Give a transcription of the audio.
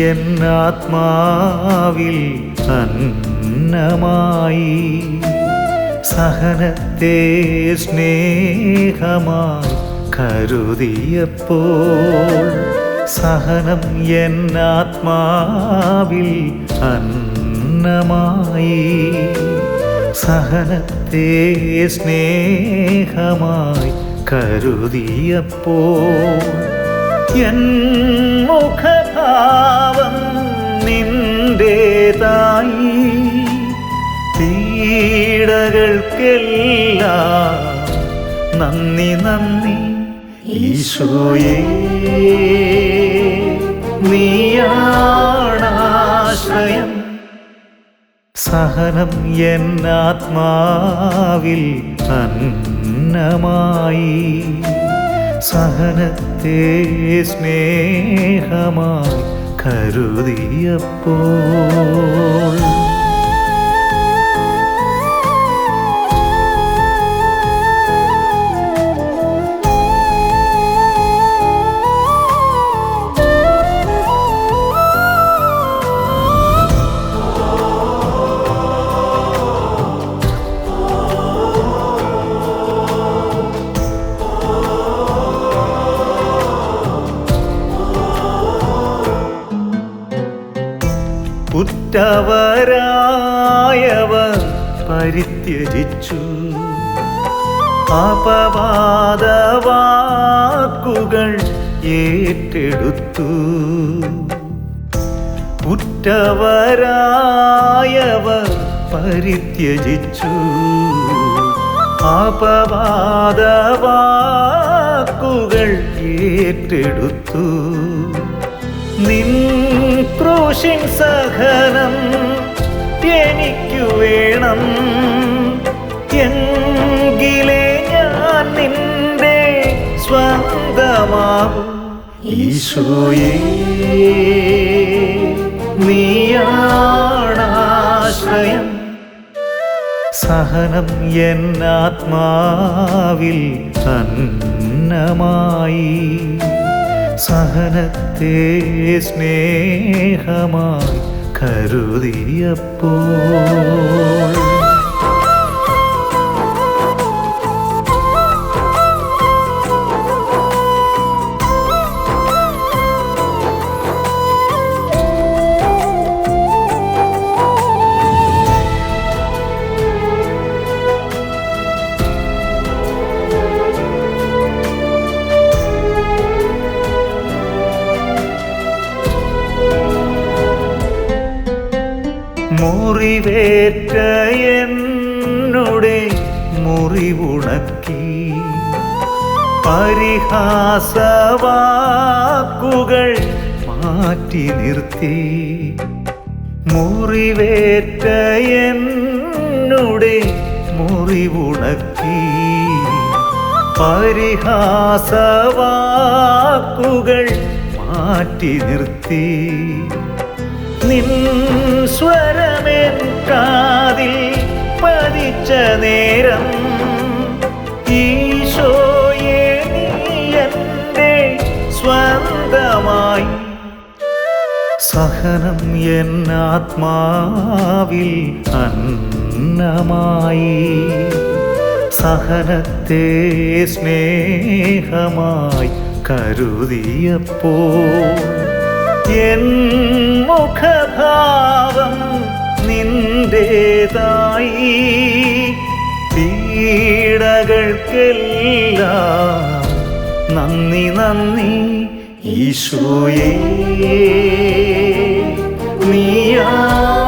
എന്നാത്മാവിൽ അന്നമായി സഹനത്തെ സ്നേഹമായി കരുതിയപ്പോൾ സഹനം എന്നാത്മാവിൽ അന്നമായി സഹനത്തെ സ്നേഹമായി കരുതിയപ്പോൾ എൻ മുഖഭാവം പീഡകൾക്കെല്ലാം നന്ദി നന്ദി. ഈശോയേ നീയാണാശ്രയം. സഹനം എന്നാത്മാവിൽ അന്നമായി. സഹനത്തെ സ്നേഹമായി കരുതിയപ്പോൾ ഉറ്റവരായവർ പരിത്യജിച്ചു. അപവാദവാക്കുകൾ ഏറ്റെടുത്തു. ഉറ്റവരായവർ പരിത്യജിച്ചു. അപവാദവാക്കുകൾ ഏറ്റെടുത്തു. നിൻ ക്രൂശിൻ സഹനം എനിക്കു വേണം. എങ്കിലേ ഞാൻ നിന്റെ സ്വന്തമാകും. ഈശോയേ നീയാണാശ്രയം. സഹനം എന്നാത്മാവിൽ അന്നമായി സഹനത്തെ സ്നേഹമായി കരുതിയപ്പോൾ മുറിവേറ്റ എന്നുടെ മുറിവുണക്കി. പരിഹാസവാക്കുകൾ മാറ്റി നിർത്തി. മുറിവേറ്റ എന്നുടെ മുറിവുണക്കി. പരിഹാസവാക്കുകൾ മാറ്റി നിർത്തി. നിൻ സ്വരമെൻ കാതിൽ പതിച്ച നേരം ഈശോയെ നീ എന്റെ സ്വന്തമായി. സഹനം എന്നാത്മാവിൽ അന്നമായി. സഹനത്തെ സ്നേഹമായി കരുതിയപ്പോൾ എൻ മുഖഭാവം നിന്റേതായി. പീഡകൾക്കെല്ലാം നന്ദി നന്ദി ഈശോയേ. നീയാണാശ്രയം